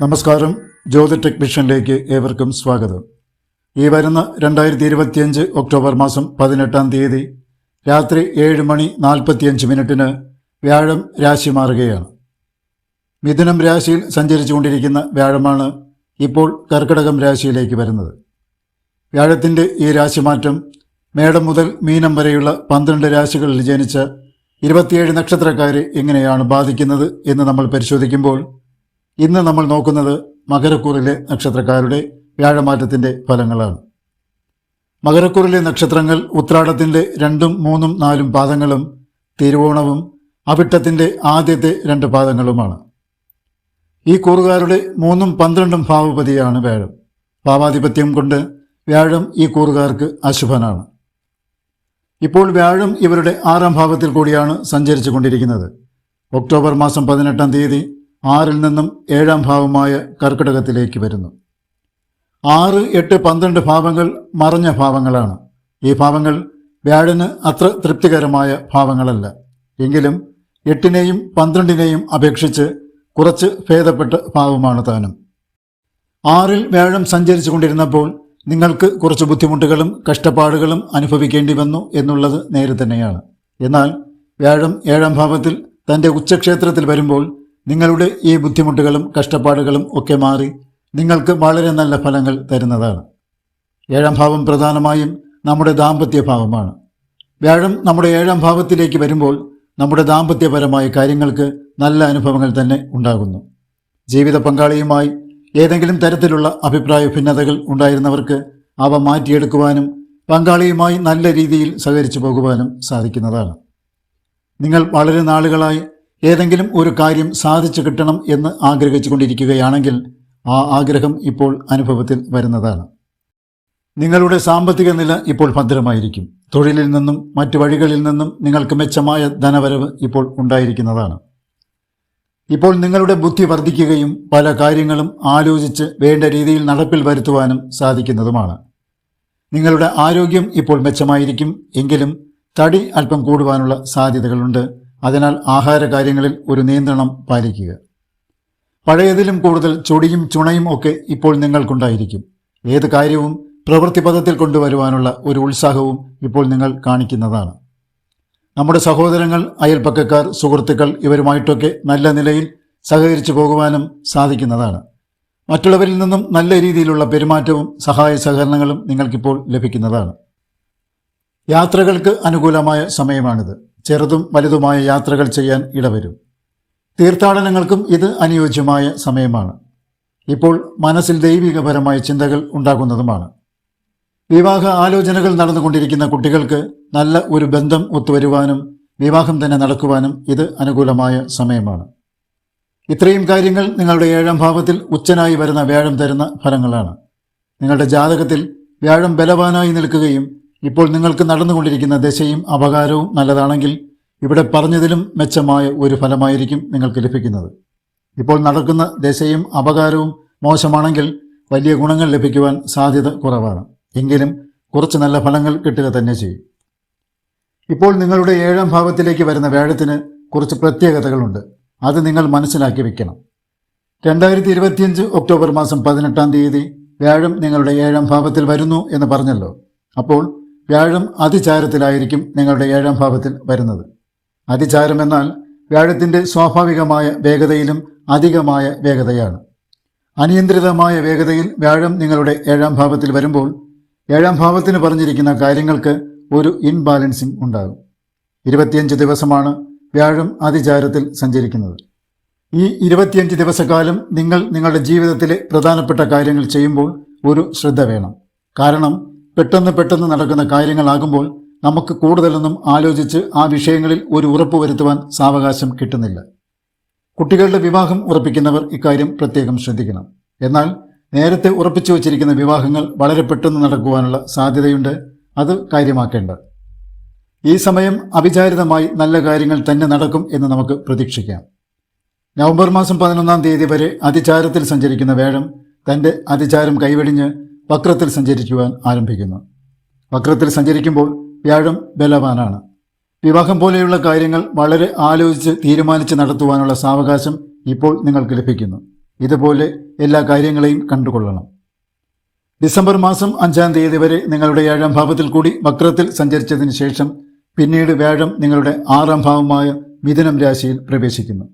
നമസ്കാരം. ജ്യോതി ടെക്നീഷ്യനിലേക്ക് ഏവർക്കും സ്വാഗതം. ഈ വരുന്ന രണ്ടായിരത്തി ഇരുപത്തിയഞ്ച് ഒക്ടോബർ മാസം പതിനെട്ടാം തീയതി രാത്രി ഏഴ് മണി നാൽപ്പത്തിയഞ്ച് മിനിറ്റിന് വ്യാഴം രാശി മാറുകയാണ്. മിഥുനം രാശിയിൽ സഞ്ചരിച്ചുകൊണ്ടിരിക്കുന്ന വ്യാഴമാണ് ഇപ്പോൾ കർക്കിടകം രാശിയിലേക്ക് വരുന്നത്. വ്യാഴത്തിന്റെ ഈ രാശിമാറ്റം മേടം മുതൽ മീനം വരെയുള്ള പന്ത്രണ്ട് രാശികളിൽ ജനിച്ച ഇരുപത്തിയേഴ് നക്ഷത്രക്കാരെ എങ്ങനെയാണ് ബാധിക്കുന്നത് എന്ന് നമ്മൾ പരിശോധിക്കുമ്പോൾ ഇന്ന് നമ്മൾ നോക്കുന്നത് മകരക്കൂറിലെ നക്ഷത്രക്കാരുടെ വ്യാഴമാറ്റത്തിന്റെ ഫലങ്ങളാണ്. മകരക്കൂറിലെ നക്ഷത്രങ്ങൾ ഉത്രാടത്തിന്റെ രണ്ടും മൂന്നും നാലും പാദങ്ങളും തിരുവോണവും അവിട്ടത്തിന്റെ ആദ്യത്തെ രണ്ട് പാദങ്ങളുമാണ്. ഈ കൂറുകാരുടെ മൂന്നും പന്ത്രണ്ടും ഭാവപതിയാണ് വ്യാഴം. ഭാവാധിപത്യം കൊണ്ട് വ്യാഴം ഈ കൂറുകാർക്ക് അശുഭനാണ്. ഇപ്പോൾ വ്യാഴം ഇവരുടെ ആറാം ഭാവത്തിൽ കൂടിയാണ് സഞ്ചരിച്ചു കൊണ്ടിരിക്കുന്നത് ഒക്ടോബർ മാസം പതിനെട്ടാം തീയതി ആറിൽ നിന്നും ഏഴാം ഭാവമായ കർക്കിടകത്തിലേക്ക് വരുന്നു. ആറ് എട്ട് പന്ത്രണ്ട് ഭാവങ്ങൾ മറഞ്ഞ ഭാവങ്ങളാണ്. ഈ ഭാവങ്ങൾ വ്യാഴന് അത്ര തൃപ്തികരമായ ഭാവങ്ങളല്ല. എങ്കിലും എട്ടിനെയും പന്ത്രണ്ടിനെയും അപേക്ഷിച്ച് കുറച്ച് ഭേദപ്പെട്ട ഭാവമാണ് താനും. ആറിൽ വ്യാഴം സഞ്ചരിച്ചു കൊണ്ടിരുന്നപ്പോൾ നിങ്ങൾക്ക് കുറച്ച് ബുദ്ധിമുട്ടുകളും കഷ്ടപ്പാടുകളും അനുഭവിക്കേണ്ടി വന്നു എന്നുള്ളത് നേരെ തന്നെയാണ്. എന്നാൽ വ്യാഴം ഏഴാം ഭാവത്തിൽ തന്റെ ഉച്ചക്ഷേത്രത്തിൽ വരുമ്പോൾ നിങ്ങളുടെ ഈ ബുദ്ധിമുട്ടുകളും കഷ്ടപ്പാടുകളും ഒക്കെ മാറി നിങ്ങൾക്ക് വളരെ നല്ല ഫലങ്ങൾ തരുന്നതാണ്. ഏഴാം ഭാവം പ്രധാനമായും നമ്മുടെ ദാമ്പത്യ ഭാവമാണ്. വ്യാഴം നമ്മുടെ ഏഴാം ഭാവത്തിലേക്ക് വരുമ്പോൾ നമ്മുടെ ദാമ്പത്യപരമായ കാര്യങ്ങൾക്ക് നല്ല അനുഭവങ്ങൾ തന്നെ ഉണ്ടാകുന്നു. ജീവിത പങ്കാളിയുമായി ഏതെങ്കിലും തരത്തിലുള്ള അഭിപ്രായ ഭിന്നതകൾ ഉണ്ടായിരുന്നവർക്ക് അവ മാറ്റിയെടുക്കുവാനും പങ്കാളിയുമായി നല്ല രീതിയിൽ സഹകരിച്ചു പോകുവാനും സാധിക്കുന്നതാണ്. നിങ്ങൾ വളരെ നാളുകളായി ഏതെങ്കിലും ഒരു കാര്യം സാധിച്ചു കിട്ടണം എന്ന് ആഗ്രഹിച്ചു കൊണ്ടിരിക്കുകയാണെങ്കിൽ ആ ആഗ്രഹം ഇപ്പോൾ അനുഭവത്തിൽ വരുന്നതാണ്. നിങ്ങളുടെ സാമ്പത്തിക നില ഇപ്പോൾ ഭദ്രമായിരിക്കും. തൊഴിലിൽ നിന്നും മറ്റു വഴികളിൽ നിന്നും നിങ്ങൾക്ക് മെച്ചമായ ധനവരവ് ഇപ്പോൾ ഉണ്ടായിരിക്കുന്നതാണ്. ഇപ്പോൾ നിങ്ങളുടെ ബുദ്ധി വർദ്ധിക്കുകയും പല കാര്യങ്ങളും ആലോചിച്ച് വേണ്ട രീതിയിൽ നടപ്പിൽ വരുത്തുവാനും സാധിക്കുന്നതുമാണ്. നിങ്ങളുടെ ആരോഗ്യം ഇപ്പോൾ മെച്ചമായിരിക്കും. എങ്കിലും തടി അല്പം കൂടുവാനുള്ള സാധ്യതകളുണ്ട്. അതിനാൽ ആഹാരകാര്യങ്ങളിൽ ഒരു നിയന്ത്രണം പാലിക്കുക. പഴയതിലും കൂടുതൽ ചൊടിയും ചുണയും ഒക്കെ ഇപ്പോൾ നിങ്ങൾക്കുണ്ടായിരിക്കും. ഏത് കാര്യവും പ്രവൃത്തിപഥത്തിൽ കൊണ്ടുവരുവാനുള്ള ഒരു ഉത്സാഹവും ഇപ്പോൾ നിങ്ങൾ കാണിക്കുന്നതാണ്. നമ്മുടെ സഹോദരങ്ങൾ അയൽപ്പക്കക്കാർ സുഹൃത്തുക്കൾ ഇവരുമായിട്ടൊക്കെ നല്ല നിലയിൽ സഹകരിച്ചു പോകുവാനും സാധിക്കുന്നതാണ്. മറ്റുള്ളവരിൽ നിന്നും നല്ല രീതിയിലുള്ള പെരുമാറ്റവും സഹായ സഹകരണങ്ങളും നിങ്ങൾക്കിപ്പോൾ ലഭിക്കുന്നതാണ്. യാത്രകൾക്ക് അനുകൂലമായ സമയമാണിത്. ചെറുതും വലുതുമായ യാത്രകൾ ചെയ്യാൻ ഇടവരും. തീർത്ഥാടനങ്ങൾക്കും ഇത് അനുയോജ്യമായ സമയമാണ്. ഇപ്പോൾ മനസ്സിൽ ദൈവികപരമായ ചിന്തകൾ ഉണ്ടാകുന്നതുമാണ്. വിവാഹ ആലോചനകൾ നടന്നുകൊണ്ടിരിക്കുന്ന കുട്ടികൾക്ക് നല്ല ഒരു ബന്ധം ഒത്തുവരുവാനും വിവാഹം തന്നെ നടക്കുവാനും ഇത് അനുകൂലമായ സമയമാണ്. ഇത്രയും കാര്യങ്ങൾ നിങ്ങളുടെ ഏഴാം ഭാവത്തിൽ ഉച്ചനായി വരുന്ന വ്യാഴം തരുന്ന ഫലങ്ങളാണ്. നിങ്ങളുടെ ജാതകത്തിൽ വ്യാഴം ബലവാനായി നിൽക്കുകയും ഇപ്പോൾ നിങ്ങൾക്ക് നടന്നുകൊണ്ടിരിക്കുന്ന ദശയും അപകാരവും നല്ലതാണെങ്കിൽ ഇവിടെ പറഞ്ഞതിലും മെച്ചമായ ഒരു ഫലമായിരിക്കും നിങ്ങൾക്ക് ലഭിക്കുന്നത്. ഇപ്പോൾ നടക്കുന്ന ദശയും അപകാരവും മോശമാണെങ്കിൽ വലിയ ഗുണങ്ങൾ ലഭിക്കുവാൻ സാധ്യത കുറവാണ്. എങ്കിലും കുറച്ച് നല്ല ഫലങ്ങൾ കിട്ടുക തന്നെ ചെയ്യും. ഇപ്പോൾ നിങ്ങളുടെ ഏഴാം ഭാവത്തിലേക്ക് വരുന്ന വ്യാഴത്തിന് കുറച്ച് പ്രത്യേകതകളുണ്ട്. അത് നിങ്ങൾ മനസ്സിലാക്കി വെക്കണം. രണ്ടായിരത്തി ഇരുപത്തിയഞ്ച് ഒക്ടോബർ മാസം പതിനെട്ടാം തീയതി വ്യാഴം നിങ്ങളുടെ ഏഴാം ഭാവത്തിൽ വരുന്നു എന്ന് പറഞ്ഞല്ലോ. അപ്പോൾ വ്യാഴം അതിചാരത്തിലായിരിക്കും നിങ്ങളുടെ ഏഴാം ഭാവത്തിൽ വരുന്നത്. അതിചാരം എന്നാൽ വ്യാഴത്തിന്റെ സ്വാഭാവികമായ വേഗതയിലും അധികമായ വേഗതയാണ്. അനിയന്ത്രിതമായ വേഗതയിൽ വ്യാഴം നിങ്ങളുടെ ഏഴാം ഭാവത്തിൽ വരുമ്പോൾ ഏഴാം ഭാവത്തിന് പറഞ്ഞിരിക്കുന്ന കാര്യങ്ങൾക്ക് ഒരു ഇൻബാലൻസിംഗ് ഉണ്ടാകും. ഇരുപത്തിയഞ്ച് ദിവസമാണ് വ്യാഴം അതിചാരത്തിൽ സഞ്ചരിക്കുന്നത്. ഈ ഇരുപത്തിയഞ്ച് ദിവസക്കാലം നിങ്ങൾ നിങ്ങളുടെ ജീവിതത്തിലെ പ്രധാനപ്പെട്ട കാര്യങ്ങൾ ചെയ്യുമ്പോൾ ഒരു ശ്രദ്ധ വേണം. കാരണം പെട്ടെന്ന് പെട്ടെന്ന് നടക്കുന്ന കാര്യങ്ങളാകുമ്പോൾ നമുക്ക് കൂടുതലൊന്നും ആലോചിച്ച് ആ വിഷയങ്ങളിൽ ഒരു ഉറപ്പ് വരുത്തുവാൻ സാവകാശം കിട്ടുന്നില്ല. കുട്ടികളുടെ വിവാഹം ഉറപ്പിക്കുന്നവർ ഇക്കാര്യം പ്രത്യേകം ശ്രദ്ധിക്കണം. എന്നാൽ നേരത്തെ ഉറപ്പിച്ചു വച്ചിരിക്കുന്ന വിവാഹങ്ങൾ വളരെ പെട്ടെന്ന് നടക്കുവാനുള്ള സാധ്യതയുണ്ട്. അത് കാര്യമാക്കേണ്ട. ഈ സമയം അവിചാരിതമായി നല്ല കാര്യങ്ങൾ തന്നെ നടക്കും എന്ന് നമുക്ക് പ്രതീക്ഷിക്കാം. നവംബർ മാസം പതിനൊന്നാം തീയതി വരെ അതിചാരത്തിൽ സഞ്ചരിക്കുന്ന വേഴം തന്റെ അതിചാരം കൈവെടിഞ്ഞ് വക്രത്തിൽ സഞ്ചരിക്കുവാൻ ആരംഭിക്കുന്നു. വക്രത്തിൽ സഞ്ചരിക്കുമ്പോൾ വ്യാഴം ബലവാനാണ്. വിവാഹം പോലെയുള്ള കാര്യങ്ങൾ വളരെ ആലോചിച്ച് തീരുമാനിച്ച് നടത്തുവാനുള്ള സാവകാശം ഇപ്പോൾ നിങ്ങൾക്ക് ലഭിക്കുന്നു. ഇതുപോലെ എല്ലാ കാര്യങ്ങളെയും കണ്ടുകൊള്ളണം. ഡിസംബർ മാസം അഞ്ചാം തീയതി വരെ നിങ്ങളുടെ ഏഴാം ഭാവത്തിൽ കൂടി വക്രത്തിൽ സഞ്ചരിച്ചതിന് ശേഷം പിന്നീട് വ്യാഴം നിങ്ങളുടെ ആറാം ഭാവമായ മിഥുനം രാശിയിൽ പ്രവേശിക്കുന്നു.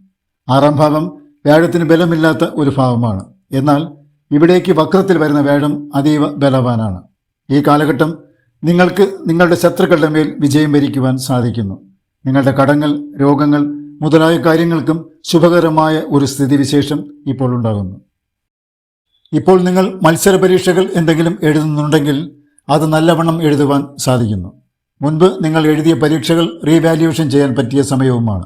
ആറാം ഭാവം വ്യാഴത്തിന് ബലമില്ലാത്ത ഒരു ഭാവമാണ്. എന്നാൽ ഇവിടേക്ക് വക്രത്തിൽ വരുന്ന വേഴം അതീവ ബലവാനാണ്. ഈ കാലഘട്ടം നിങ്ങൾക്ക് നിങ്ങളുടെ ശത്രുക്കളുടെ മേൽ വിജയം വരിക്കുവാൻ സാധിക്കുന്നു. നിങ്ങളുടെ കടങ്ങൾ രോഗങ്ങൾ മുതലായ കാര്യങ്ങൾക്കും ശുഭകരമായ ഒരു സ്ഥിതിവിശേഷം ഇപ്പോൾ ഉണ്ടാകുന്നു. ഇപ്പോൾ നിങ്ങൾ മത്സര പരീക്ഷകൾ എന്തെങ്കിലും എഴുതുന്നുണ്ടെങ്കിൽ അത് നല്ലവണ്ണം എഴുതുവാൻ സാധിക്കുന്നു. മുൻപ് നിങ്ങൾ എഴുതിയ പരീക്ഷകൾ റീവാല്യുവേഷൻ ചെയ്യാൻ പറ്റിയ സമയവുമാണ്.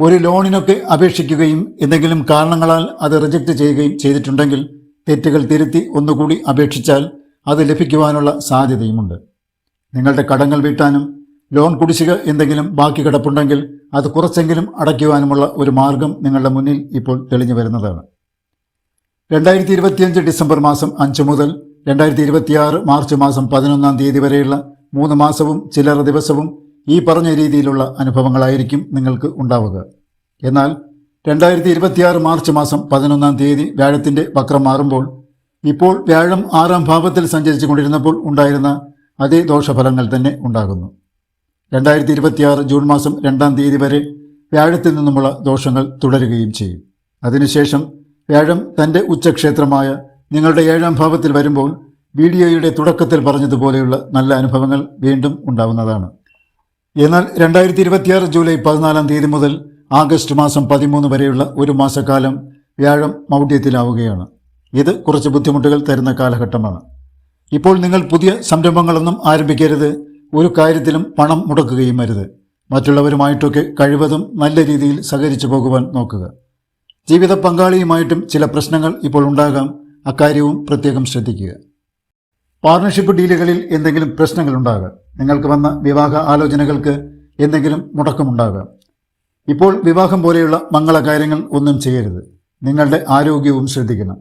ഒരു ലോണിനൊക്കെ അപേക്ഷിക്കുകയും എന്തെങ്കിലും കാരണങ്ങളാൽ അത് റിജക്റ്റ് ചെയ്യുകയും ചെയ്തിട്ടുണ്ടെങ്കിൽ തെറ്റുകൾ തിരുത്തി ഒന്നുകൂടി അപേക്ഷിച്ചാൽ അത് ലഭിക്കുവാനുള്ള സാധ്യതയുമുണ്ട്. നിങ്ങളുടെ കടങ്ങൾ വീട്ടാനും ലോൺ കുടിശ്ശിക എന്തെങ്കിലും ബാക്കി കിടപ്പുണ്ടെങ്കിൽ അത് കുറച്ചെങ്കിലും അടയ്ക്കുവാനുമുള്ള ഒരു മാർഗം നിങ്ങളുടെ മുന്നിൽ ഇപ്പോൾ തെളിഞ്ഞു വരുന്നതാണ്. രണ്ടായിരത്തി ഇരുപത്തിയഞ്ച് ഡിസംബർ മാസം അഞ്ച് മുതൽ രണ്ടായിരത്തി ഇരുപത്തിയാറ് മാർച്ച് മാസം പതിനൊന്നാം തീയതി വരെയുള്ള മൂന്ന് മാസവും ചില്ലറ ദിവസവും ഈ പറഞ്ഞ രീതിയിലുള്ള അനുഭവങ്ങളായിരിക്കും നിങ്ങൾക്ക് ഉണ്ടാവുക. എന്നാൽ രണ്ടായിരത്തി ഇരുപത്തിയാറ് മാർച്ച് മാസം പതിനൊന്നാം തീയതി വ്യാഴത്തിന്റെ വക്രം മാറുമ്പോൾ ഇപ്പോൾ വ്യാഴം ആറാം ഭാവത്തിൽ സഞ്ചരിച്ചു കൊണ്ടിരുന്നപ്പോൾ ഉണ്ടായിരുന്ന അതേ ദോഷഫലങ്ങൾ തന്നെ ഉണ്ടാകുന്നു. രണ്ടായിരത്തി ഇരുപത്തിയാറ് ജൂൺ മാസം രണ്ടാം തീയതി വരെ വ്യാഴത്തിൽ നിന്നുമുള്ള ദോഷങ്ങൾ തുടരുകയും ചെയ്യും. അതിനുശേഷം വ്യാഴം തന്റെ ഉച്ചക്ഷേത്രമായ നിങ്ങളുടെ ഏഴാം ഭാവത്തിൽ വരുമ്പോൾ വീഡിയോയുടെ തുടക്കത്തിൽ പറഞ്ഞതുപോലെയുള്ള നല്ല അനുഭവങ്ങൾ വീണ്ടും ഉണ്ടാവുന്നതാണ്. എന്നാൽ രണ്ടായിരത്തി ഇരുപത്തിയാറ് ജൂലൈ പതിനാലാം തീയതി മുതൽ ആഗസ്റ്റ് മാസം പതിമൂന്ന് വരെയുള്ള ഒരു മാസക്കാലം വ്യാഴം മൗഢ്യത്തിലാവുകയാണ്. ഇത് കുറച്ച് ബുദ്ധിമുട്ടുകൾ തരുന്ന കാലഘട്ടമാണ്. ഇപ്പോൾ നിങ്ങൾ പുതിയ സംരംഭങ്ങളൊന്നും ആരംഭിക്കരുത്. ഒരു കാര്യത്തിലും പണം മുടക്കുകയും അരുത്. മറ്റുള്ളവരുമായിട്ടൊക്കെ കഴിവതും നല്ല രീതിയിൽ സഹകരിച്ചു പോകുവാൻ നോക്കുക. ജീവിത പങ്കാളിയുമായിട്ടും ചില പ്രശ്നങ്ങൾ ഇപ്പോൾ ഉണ്ടാകാം. അക്കാര്യവും പ്രത്യേകം ശ്രദ്ധിക്കുക. പാർട്ണർഷിപ്പ് ഡീലുകളിൽ എന്തെങ്കിലും പ്രശ്നങ്ങൾ ഉണ്ടാകാം നിങ്ങൾക്ക് വന്ന വിവാഹ ആലോചനകൾക്ക് എന്തെങ്കിലും മുടക്കമുണ്ടാകാം. ഇപ്പോൾ വിവാഹം പോലെയുള്ള മംഗളകാര്യങ്ങൾ ഒന്നും ചെയ്യരുത്. നിങ്ങളുടെ ആരോഗ്യവും ശ്രദ്ധിക്കണം.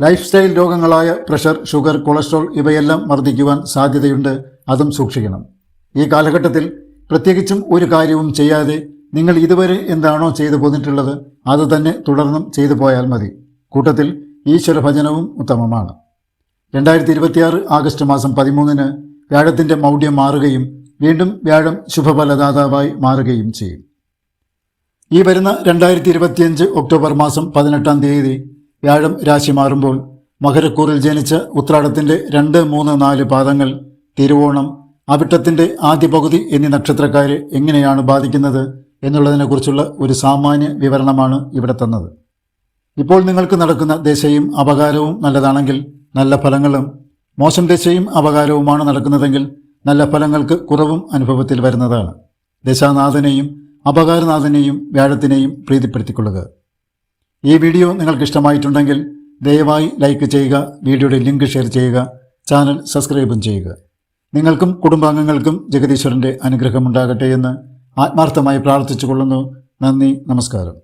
ലൈഫ് സ്റ്റൈൽ രോഗങ്ങളായ പ്രഷർ ഷുഗർ കൊളസ്ട്രോൾ ഇവയെല്ലാം വർദ്ധിക്കുവാൻ സാധ്യതയുണ്ട്. അതും സൂക്ഷിക്കണം. ഈ കാലഘട്ടത്തിൽ പ്രത്യേകിച്ചും ഒരു കാര്യവും ചെയ്യാതെ നിങ്ങൾ ഇതുവരെ എന്താണോ ചെയ്തു പോന്നിട്ടുള്ളത് അത് തന്നെ തുടർന്നും ചെയ്തു പോയാൽ മതി. കൂട്ടത്തിൽ ഈശ്വരഭജനവും ഉത്തമമാണ്. രണ്ടായിരത്തി ഇരുപത്തിയാറ് ആഗസ്റ്റ് മാസം പതിമൂന്നിന് വ്യാഴത്തിന്റെ മൗഢ്യം മാറുകയും വീണ്ടും വ്യാഴം ശുഭഫലദാതാവായി മാറുകയും ചെയ്യും. ഈ വരുന്ന രണ്ടായിരത്തി ഇരുപത്തിയഞ്ച് ഒക്ടോബർ മാസം പതിനെട്ടാം തീയതി വ്യാഴം രാശി മാറുമ്പോൾ മകരക്കൂറിൽ ജനിച്ച ഉത്രാടത്തിന്റെ രണ്ട് മൂന്ന് നാല് പാദങ്ങൾ തിരുവോണം അവിട്ടത്തിന്റെ ആദ്യ പകുതി എന്നീ നക്ഷത്രക്കാരെ എങ്ങനെയാണ് ബാധിക്കുന്നത് എന്നുള്ളതിനെക്കുറിച്ചുള്ള ഒരു സാമാന്യ വിവരണമാണ് ഇവിടെ തന്നത്. ഇപ്പോൾ നിങ്ങൾക്ക് നടക്കുന്ന ദശയും അപകാരവും നല്ലതാണെങ്കിൽ നല്ല ഫലങ്ങളും മോശം ദശയും അപകാരവുമാണ് നടക്കുന്നതെങ്കിൽ നല്ല ഫലങ്ങൾക്ക് കുറവും അനുഭവത്തിൽ വരുന്നതാണ്. ദശാനാഥനെയും അപകാരനാഥനെയും വ്യാഴത്തിനെയും പ്രീതിപ്പെടുത്തിക്കൊള്ളുക. ഈ വീഡിയോ നിങ്ങൾക്ക് ഇഷ്ടമായിട്ടുണ്ടെങ്കിൽ ദയവായി ലൈക്ക് ചെയ്യുക വീഡിയോയുടെ ലിങ്ക് ഷെയർ ചെയ്യുക ചാനൽ സബ്സ്ക്രൈബും ചെയ്യുക. നിങ്ങൾക്കും കുടുംബാംഗങ്ങൾക്കും ജഗദീശ്വരന്റെ അനുഗ്രഹമുണ്ടാകട്ടെ എന്ന് ആത്മാർത്ഥമായി പ്രാർത്ഥിച്ചുകൊള്ളുന്നു. നന്ദി നമസ്കാരം.